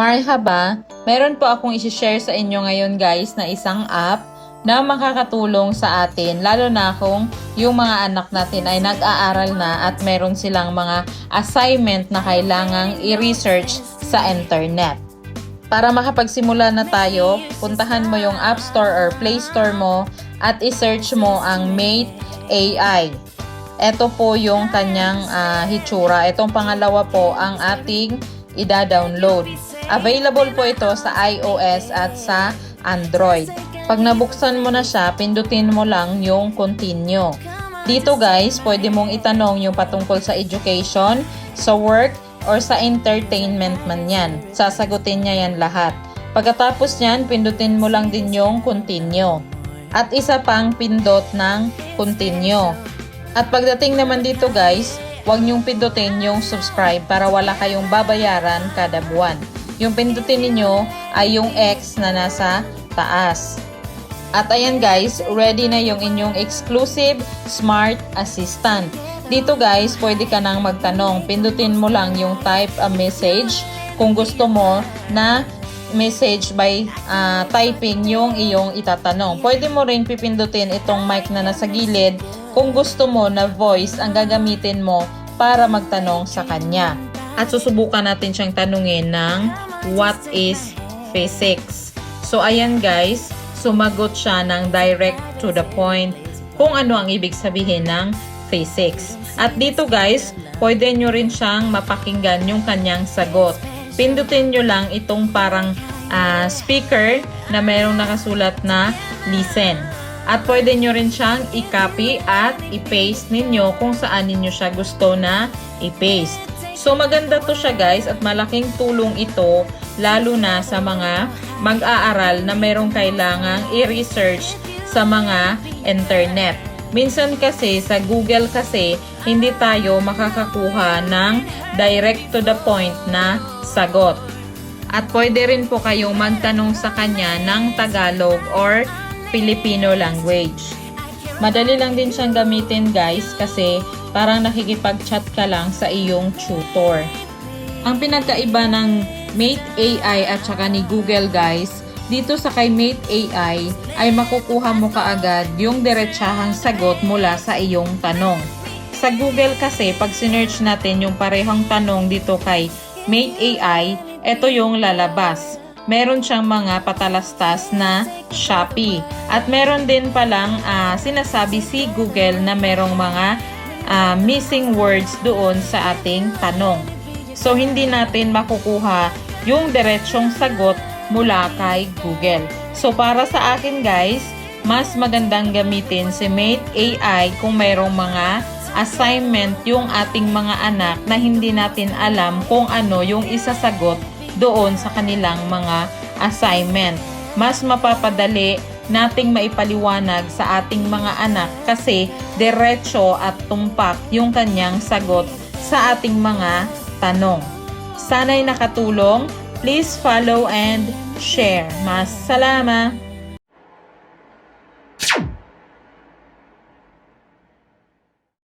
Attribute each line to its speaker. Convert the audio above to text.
Speaker 1: Marhaba, meron po akong isi-share sa inyo ngayon guys na isang app na makakatulong sa atin lalo na kung yung mga anak natin ay nag-aaral na at meron silang mga assignment na kailangang i-research sa internet. Para makapagsimula na tayo, puntahan mo yung App Store or Play Store mo at i-search mo ang Mate AI. Ito po yung kanyang ah, hitsura. Itong pangalawa po ang ating ida-download. Available po ito sa iOS at sa Android. Pag nabuksan mo na siya, pindutin mo lang yung continue. Dito guys, pwede mong itanong yung patungkol sa education, sa work, or sa entertainment man yan. Sasagutin niya yan lahat. Pagkatapos niyan, pindutin mo lang din yung continue. At isa pang pindot ng continue. At pagdating naman dito guys, huwag niyong pindutin yung subscribe para wala kayong babayaran kada buwan. Yung pindutin ninyo ay yung X na nasa taas. At ayan guys, ready na yung inyong exclusive Smart Assistant. Dito guys, pwede ka nang magtanong. Pindutin mo lang yung type a message kung gusto mo na message by ah, typing yung iyong itatanong. Pwede mo rin pipindutin itong mic na nasa gilid kung gusto mo na voice ang gagamitin mo para magtanong sa kanya. At susubukan natin siyang tanungin ng what is physics. So ayan guys, sumagot siya ng direct to the point kung ano ang ibig sabihin ng physics. At dito guys, pwede nyo rin siyang mapakinggan yung kanyang sagot. Pindutin nyo lang itong parang ah, speaker na mayroong nakasulat na listen. At pwede nyo rin siyang i-copy at i-paste ninyo kung saan ninyo siya gusto na i-paste. So maganda to siya guys at malaking tulong ito lalo na sa mga mag-aaral na merong kailangang i-research sa mga internet. Minsan kasi sa Google kasi hindi tayo makakakuha ng direct to the point na sagot. At pwede rin po kayong magtanong sa kanya ng Tagalog or Filipino language. Madali lang din siyang gamitin guys kasi parang nakikipag-chat ka lang sa iyong tutor. Ang pinagkaiba ng Mate AI at saka ni Google guys, dito sa kay Mate AI ay makukuha mo kaagad yung diretsahang sagot mula sa iyong tanong. Sa Google kasi, pag sinearch natin yung parehong tanong dito kay Mate AI, ito yung lalabas. Meron siyang mga patalastas na Shopee. At meron din palang ah, sinasabi si Google na merong mga ah, missing words doon sa ating tanong. So, hindi natin makukuha yung diretsyong sagot mula kay Google. So, para sa akin guys, mas magandang gamitin si Mate AI kung mayroong mga assignment yung ating mga anak na hindi natin alam kung ano yung isasagot doon sa kanilang mga assignment. Mas mapapadali nating maipaliwanag sa ating mga anak kasi diretso at tumpak yung kanyang sagot sa ating mga tanong. Sana'y nakatulong. Please follow and share. Mas salama!